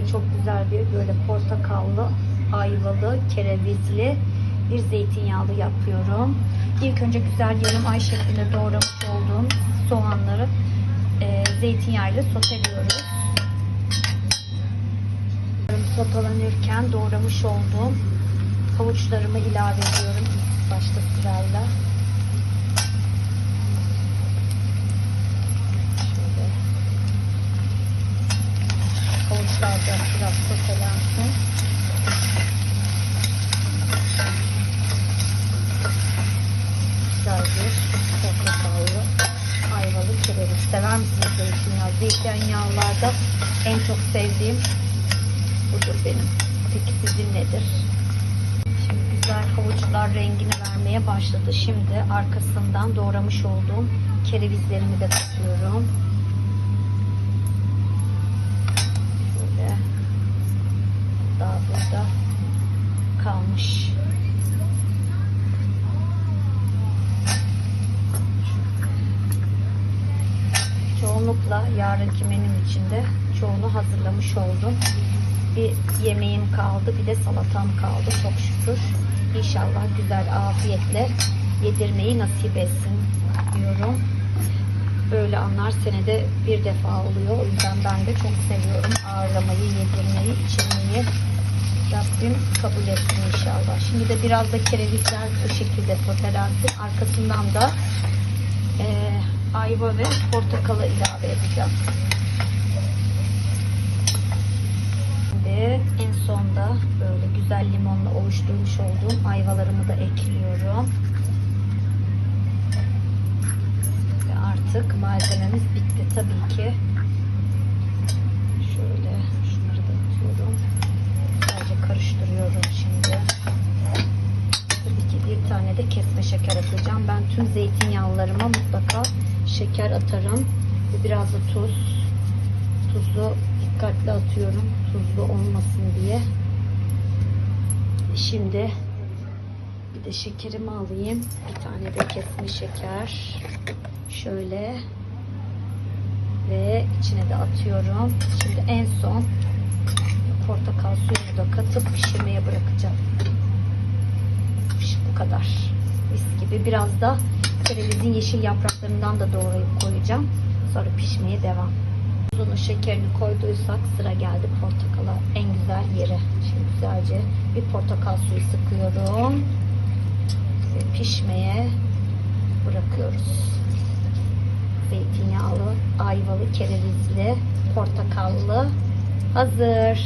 Size çok güzel bir böyle portakallı, ayvalı, kerevizli bir zeytinyağlı yapıyorum. İlk önce güzel yarım ay şeklinde doğramış olduğum soğanları e, zeytinyağıyla soteliyoruz. Sotelenirken doğramış olduğum havuçlarımı ilave ediyorum başta sırayla. Şöyle havuçlar biraz sotelensin. Güzel bir portakallı ayvalı kereviz. Sever misiniz zeytinyağı? Zeytinyağlarda en çok sevdiğim budur benim. Peki sizin nedir? Şimdi güzel havuçlar rengini vermeye başladı. Şimdi arkasından doğramış olduğum kerevizlerimi de tutuyorum. Şöyle daha burada kalmış. Çoğunlukla yarınki menüm içinde çoğunu hazırlamış oldum. Bir yemeğim kaldı, bir de salatam kaldı çok şükür. İnşallah güzel afiyetle yedirmeyi nasip etsin diyorum. Böyle anlar senede bir defa oluyor. O yüzden ben de çok seviyorum ağırlamayı, yedirmeyi, içirmeyi. Rabbim kabul etsin inşallah. Şimdi de biraz da kerevizler bu şekilde sotelensin. Arkasından da eee ayva ve portakalı ilave edeceğim. Şimdi en sonda böyle güzel limonla oluşturmuş olduğum ayvalarımı da ekliyorum. Ve artık malzememiz bitti tabii ki. Şöyle şunları da atıyorum. Sadece karıştırıyorum şimdi. Tabii ki bir tane de kesme şeker atacağım. Ben tüm zeytinyağlılarıma mutlaka şeker atarım. Ve biraz da tuz. Tuzu dikkatli atıyorum. Tuzlu olmasın diye. Şimdi bir de şekerimi alayım. Bir tane de kesme şeker. Şöyle. Ve içine de atıyorum. Şimdi en son portakal suyunu da katıp pişirmeye bırakacağım. Bu kadar. Mis gibi. Biraz da kerevizin yeşil yapraklarından da doğrayıp koyacağım. Sonra pişmeye devam. Tuzunu, şekerini koyduysak sıra geldi portakala. En güzel yeri. Şimdi güzelce bir portakal suyu sıkıyorum. Ve pişmeye bırakıyoruz. Zeytinyağlı, ayvalı, kerevizli, portakallı hazır.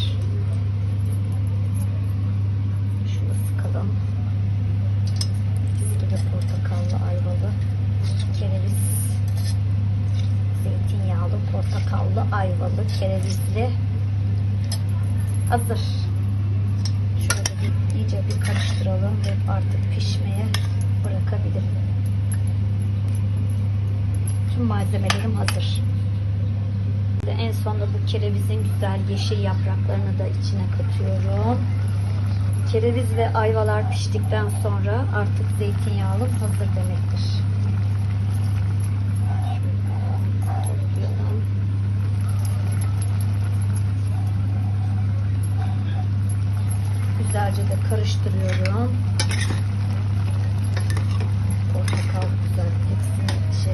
Şunu sıkalım. Mis portakallı, ayvalı, kereviz, zeytinyağlı, portakallı, ayvalı, kerevizli hazır. Şöyle bir, iyice bir karıştıralım ve artık pişmeye bırakabilirim. Tüm malzemelerim hazır. En sonunda bu kerevizin güzel yeşil yapraklarını da içine katıyorum. Kereviz ve ayvalar piştikten sonra artık zeytinyağlı hazır demektir. Güzelce de karıştırıyorum. Portakal güzel hepsini şey.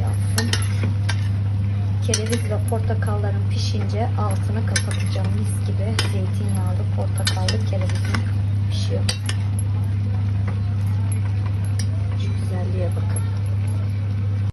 Kereviz ve portakalların pişince altını kapatacağım. Mis gibi zeytinyağlı portakallı kerevizin pişiyor.